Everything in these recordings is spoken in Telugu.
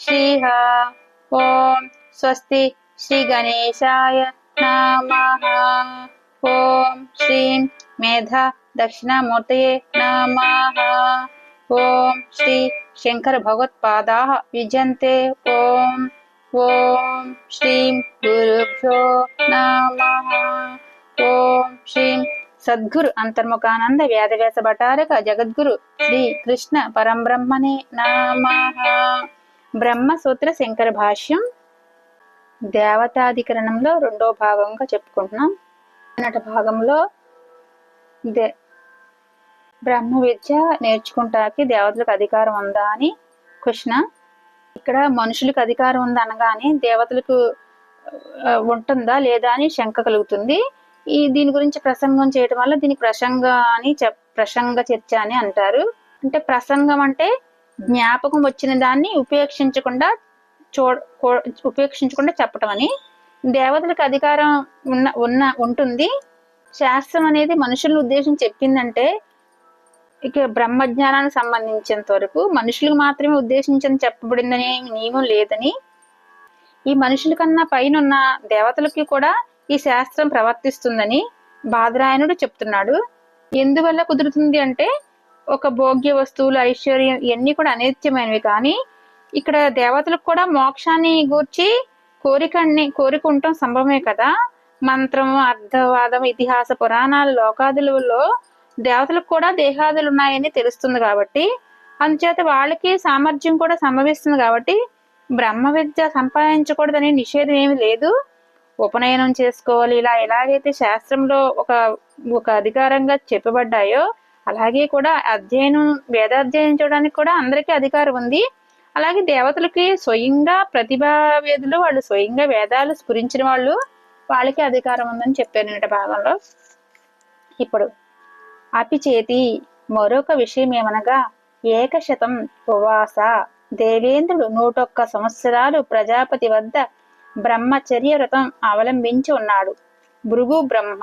శ్రీహ ఓం స్వస్తి శ్రీ గణేశాయ నమః ఓం శ్రీం మేధ దక్షిణామూర్తయే నమః ఓం శ్రీ శంకర భగవత్పాదా విజంతే ఓం ఓం శ్రీం గురుభ్యో నమః ఓం శ్రీం సద్గురు అంతర్ముఖానంద వ్యాధవ్యాస భటారక జగద్గురు శ్రీ కృష్ణ పరంబ్రహ్మణే నమః బ్రహ్మసూత్ర శంకర భాష్యం దేవతాధికరణంలో రెండో భాగంగా చెప్పుకుంటున్నాం. నట భాగంలో దే బ్రహ్మ విద్య నేర్చుకుంటానికి దేవతలకు అధికారం ఉందా అని కృష్ణ ఇక్కడ మనుషులకు అధికారం ఉందా అనగానే దేవతలకు ఉంటుందా లేదా అని శంక కలుగుతుంది. ఈ దీని గురించి ప్రసంగం చేయడం వల్ల దీని ప్రసంగ అని చెప్ ప్రసంగ చర్చ అని అంటారు. అంటే ప్రసంగం అంటే జ్ఞాపకం వచ్చిన దాన్ని ఉపేక్షించకుండా చూ ఉపేక్షించకుండా చెప్పటం అని. దేవతలకు అధికారం ఉన్న ఉన్న ఉంటుంది. శాస్త్రం అనేది మనుషులను ఉద్దేశించి చెప్పిందంటే ఇక బ్రహ్మజ్ఞానానికి సంబంధించినంత వరకు మనుషులకు మాత్రమే ఉద్దేశించని చెప్పబడిందనే నియమం లేదని. ఈ మనుషుల కన్నా పైన ఉన్న దేవతలకి కూడా ఈ శాస్త్రం ప్రవర్తిస్తుందని బాదరాయణుడు చెప్తున్నాడు. ఎందువల్ల కుదురుతుంది అంటే ఒక భోగ్య వస్తువులు ఐశ్వర్యం ఇవన్నీ కూడా అనిత్యమైనవి. కానీ ఇక్కడ దేవతలకు కూడా మోక్షాన్ని గూర్చి కోరికని కోరికుంటాం సంభవమే కదా. మంత్రం అర్ధవాదం ఇతిహాస పురాణాల లోకాదులలో దేవతలకు కూడా దేహాదులు ఉన్నాయని తెలుస్తుంది కాబట్టి అందుచేత వాళ్ళకి సామర్థ్యం కూడా సంభవిస్తుంది కాబట్టి బ్రహ్మ విద్య సంపాదించకూడదనే నిషేధం ఏమి లేదు. ఉపనయనం చేసుకోవాలి. ఇలా ఎలాగైతే శాస్త్రంలో ఒక ఒక అధికారంగా చెప్పబడ్డాయో అలాగే కూడా అధ్యయనం వేదాధ్యయనం చేయడానికి కూడా అందరికీ అధికారం ఉంది. అలాగే దేవతలకి స్వయంగా ప్రతిభావేదులు వాళ్ళు స్వయంగా వేదాలు స్ఫురించిన వాళ్ళు వాళ్ళకి అధికారం ఉందని చెప్పాను నిన్నటి భాగంలో. ఇప్పుడు అపిచేతి మరొక విషయం ఏమనగా ఏకశతం ఉపవాస. దేవేంద్రుడు నూటొక్క సంవత్సరాలు ప్రజాపతి వద్ద బ్రహ్మచర్య వ్రతం అవలంబించి ఉన్నాడు. భృగు బ్రహ్మ.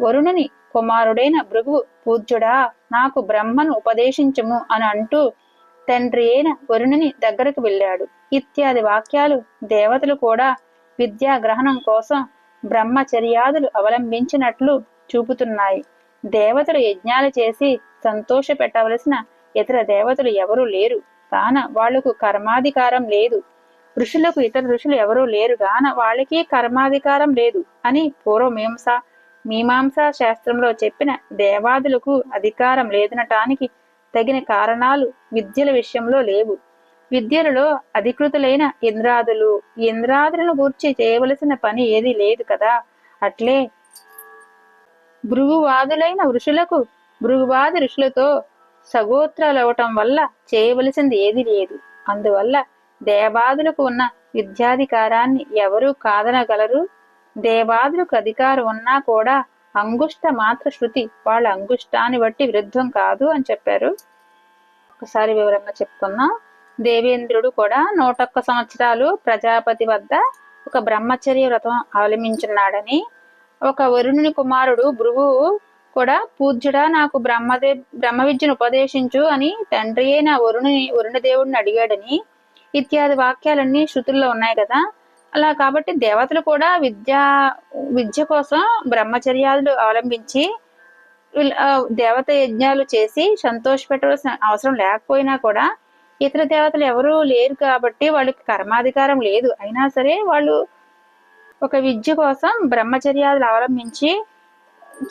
వరుణుని కుమారుడైన భృగు పూజ్యుడా నాకు బ్రహ్మను ఉపదేశించుము అని అంటూ తండ్రి అయిన వరుణుని దగ్గరకు వెళ్ళాడు. ఇత్యాది వాక్యాలు దేవతలు కూడా విద్యా గ్రహణం కోసం బ్రహ్మచర్యాదులు అవలంబించినట్లు చూపుతున్నాయి. దేవతలు యజ్ఞాలు చేసి సంతోష పెట్టవలసిన ఇతర దేవతలు ఎవరూ లేరు. కాన వాళ్ళకు కర్మాధికారం లేదు. ఋషులకు ఇతర ఋషులు ఎవరూ లేరు. గాన వాళ్ళకి కర్మాధికారం లేదు అని పూర్వమీమాంస మీమాంసా శాస్త్రంలో చెప్పిన దేవాదులకు అధికారం లేదనటానికి తగిన కారణాలు విద్యల విషయంలో లేవు. విద్యలలో అధికృతులైన ఇంద్రాదులు ఇంద్రాదులను గూర్చి చేయవలసిన పని ఏది లేదు కదా? అట్లే భృగువాదులైన ఋషులకు భృగువాది ఋషులతో సగోత్రాలవటం వల్ల చేయవలసింది ఏది లేదు. అందువల్ల దేవాదులకు ఉన్న విద్యాధికారాన్ని ఎవరూ కాదనగలరు? దేవాదులకు అధికారం ఉన్నా కూడా అంగుష్ట మాత్ర శృతి వాళ్ళ అంగుష్టాన్ని బట్టి విరుద్ధం కాదు అని చెప్పారు. ఒకసారి వివరంగా చెప్పుకుందాం దేవేంద్రుడు కూడా నూటొక్క సంవత్సరాలు ప్రజాపతి వద్ద ఒక బ్రహ్మచర్య వ్రతం అవలంబించున్నాడని ఒక వరుణుని కుమారుడు భృగు కూడా పూజ్యుడా నాకు బ్రహ్మదే బ్రహ్మ విద్యను ఉపదేశించు అని తండ్రి అయిన వరుణుని వరుణ దేవుడిని అడిగాడని ఇత్యాది వాక్యాలన్నీ శృతుల్లో ఉన్నాయి కదా. అలా కాబట్టి దేవతలు కూడా విద్య విద్య కోసం బ్రహ్మచర్యాలు అవలంబించి దేవత యజ్ఞాలు చేసి సంతోష పెట్టవలసిన అవసరం లేకపోయినా కూడా ఇతర దేవతలు ఎవరూ లేరు కాబట్టి వాళ్ళకి కర్మాధికారం లేదు. అయినా సరే వాళ్ళు ఒక విద్య కోసం బ్రహ్మచర్యాలు అవలంబించి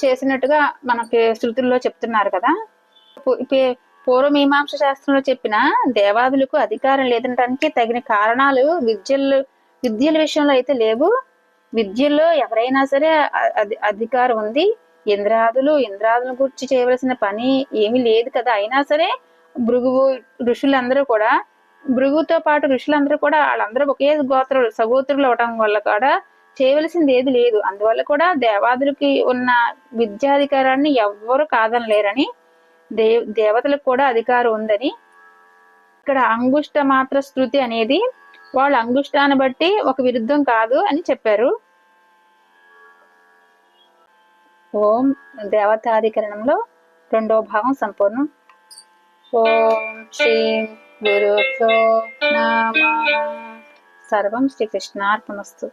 చేసినట్టుగా మనకి శృతుల్లో చెప్తున్నారు కదా. పూర్వమీమాంస శాస్త్రంలో చెప్పిన దేవాదులకు అధికారం లేదనడానికి తగిన కారణాలు విద్యలు విద్యల విషయంలో అయితే లేవు. విద్యల్లో ఎవరైనా సరే అధి- అధికారం ఉంది. ఇంద్రాదులు ఇంద్రాదుల గురించి చేయవలసిన పని ఏమీ లేదు కదా. అయినా సరే భృగువు ఋషులందరూ కూడా భృగుతో పాటు ఋషులందరూ కూడా వాళ్ళందరూ ఒకే గోత్రులు సగోత్రులు అవటం వల్ల కూడా చేయవలసింది ఏది లేదు. అందువల్ల కూడా దేవాదులకి ఉన్న విద్యాధికారాన్ని ఎవ్వరు కాదనలేరని దే దేవతలకు కూడా అధికారం ఉందని ఇక్కడ అంగుష్ట మాత్ర స్థృతి అనేది వాళ్ళ అంగుష్టాన్ని బట్టి ఒక విరుద్ధం కాదు అని చెప్పారు. ఓం దేవతాధికరణంలో రెండో భాగం సంపూర్ణం. ఓం శ్రీ గురుభ్యో నమః. సర్వం శ్రీకృష్ణార్పణస్తు